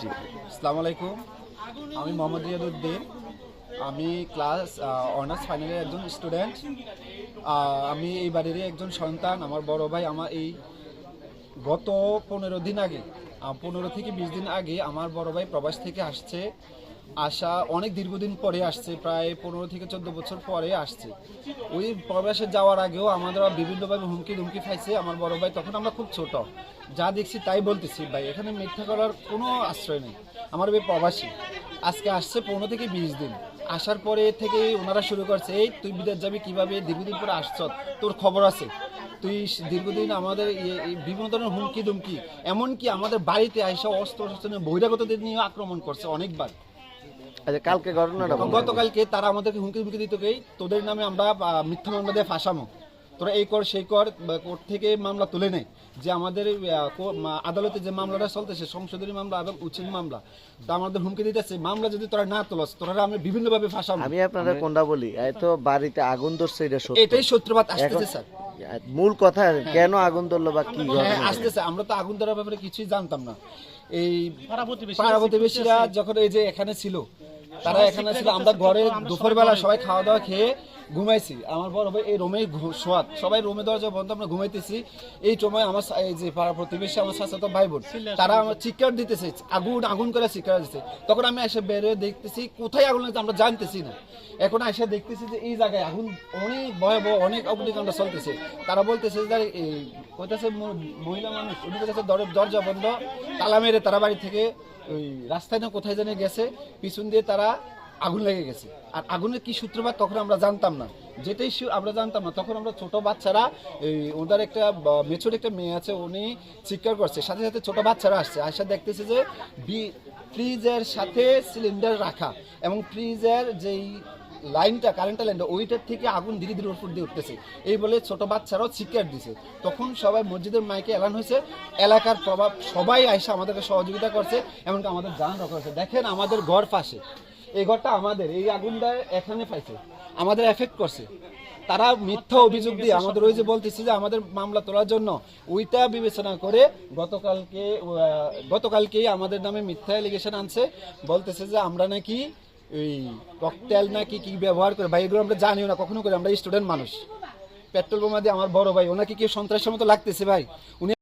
জি। আসসালাম আলাইকুম। আমি মোহাম্মদ রিয়াদুদ্দিন আমি ক্লাস অনার্স ফাইনালের একজন স্টুডেন্ট। আমি এই বাড়িরই একজন সন্তান। আমার বড় ভাই আমার এই গত পনেরো দিন আগে পনেরো থেকে বিশ দিন আগে আমার বড় ভাই প্রবাস থেকে আসছে। আসা অনেক দীর্ঘদিন পরে আসছে, প্রায় পনেরো থেকে চোদ্দ বছর পরে আসছে। ওই প্রবাসে যাওয়ার আগেও আমাদের বিভিন্নভাবে হুমকি ধুমকি খাইছে। আমার বড় ভাই, তখন আমরা খুব ছোট। যা দেখছি তাই বলতেছি, ভাই, এখানে মিথ্যা করার কোনো আশ্রয় নেই। আমার ভাই প্রবাসী। আজকে আসছে পনেরো থেকে বিশ দিন। আসার পরে থেকে ওনারা শুরু করছে, এই, তুই বিদেশ যাবি কীভাবে? দীর্ঘদিন পরে আসছ, তোর খবর আছে। তুই দীর্ঘদিন আমাদের ইয়ে- বিভিন্ন ধরনের হুমকি দুমকি এমনকি আমাদের বাড়িতে আইসা অস্ত্র শস্ত্র বহিরাগতদের নিয়ে আক্রমণ করছে অনেকবার। আচ্ছা কালকে ঘটনাটা গতকালকে তারা আমাদেরকে হুমকি হুমকি দিত কি তোদের নামে আমরা মিথ্যা মামলা দিয়ে ফাঁসামো তোরা এই কর সেই কর কোর্ট থেকে মামলা তুলে নেয় যে আমাদের আদালতে যে মামলাটা চলতেছে সংশোধনী মামলা এবং উচিত মামলা তা আমাদের হুমকি দিতেছে। মামলা যদি তোরা না তোলস তোরা আমি বিভিন্নভাবে ফাঁসাবো। আমি আপনাদের কোনটা বলি? তো বাড়িতে আগুন ধরছে এটা সত্য। এটাই সূত্রপাত আসতেছে স্যার। মূল কথা কেন আগুন ধরলো বা কি হ্যাঁ আসতেছে আমরা তো আগুন ধরার ব্যাপারে কিছুই জানতাম না। এই পাড়া প্রতিবেশীরা যখন এই যে এখানে ছিল তারা এখানে ছিল আমরা ঘরে দুপুরবেলা সবাই খাওয়া দাওয়া খেয়ে ঘুমাইছি। আমার বড় ভাই এই রুমে শোয়াত। সবাই রুমে দরজা বন্ধ আমরা ঘুমাইতেছি। এই সময় আমার এই যে পাড়া প্রতিবেশী আমার সাথে ভাই বোন তারা আমার চিৎকার দিতেছে আগুন আগুন করে চিৎকার দিতেছে। তখন আমি এসে বেরোয় দেখতেছি কোথায় আগুন লাগছে আমরা জানতেছি না। এখন এসে দেখতেছি যে এই জায়গায় আগুন অনেক ভয়াবহ অনেক অগ্নিকাণ্ড চলতেছে। তারা বলতেছে যে এই কইতাছে মহিলা মানুষ উনি দর- দরজা বন্ধ। তালা মেরে তারা বাড়ি থেকে ওই রাস্তায় না কোথায় জানি গেছে। পিছন দিয়ে তারা আগুন লেগে গেছে। আর আগুনের কি সূত্রপাত তখন আমরা জানতাম না। যেটাই আমরা জানতাম না, তখন আমরা ছোট বাচ্চারা, এই ওদের একটা মেছোর একটা মেয়ে আছে, উনি চিৎকার করছে। সাথে সাথে ছোট বাচ্চারা আসছে, আসা দেখতেছে যে বি- ফ্রিজের সাথে সিলিন্ডার রাখা এবং ফ্রিজের যেই লাইনটা, কারেন্টের লাইনটা, ওইটার থেকে আগুন ধীরে ধীরে উপর দিয়ে উঠতেছে। এই বলে ছোট বাচ্চারাও চিৎকার দিছে। তখন সবাই মসজিদের মাইকে এলান হয়েছে। এলাকার প্রভাব, সবাই আইসা আমাদেরকে সহযোগিতা করছে, এমনকি আমাদের যান রক্ষা করছে। দেখেন আমাদের ঘর পাশে। এই ঘরটা আমাদের, এই আগুনটা এখানে পাইছে। আমাদের এফেক্ট করছে। তারা মিথ্যা অভিযোগ দিয়ে আমাদের ওই যে বলতেছি যে আমাদের মামলা তোলার জন্য, ওইটা বিবেচনা করে গতকালকে গতকালকেই আমাদের নামে মিথ্যা অ্যালিগেশন আনছে। বলতেছে যে আমরা নাকি ওই ককটেল নাকি কি ব্যবহার করে, ভাই, এগুলো আমরা জানিও না, কখনো করে, আমরা স্টুডেন্ট মানুষ। পেট্রোল বোমা দিয়ে আমার বড় ভাই, ওনাকে কি সন্ত্রাসের মতো লাগতেছে ভাই? উনি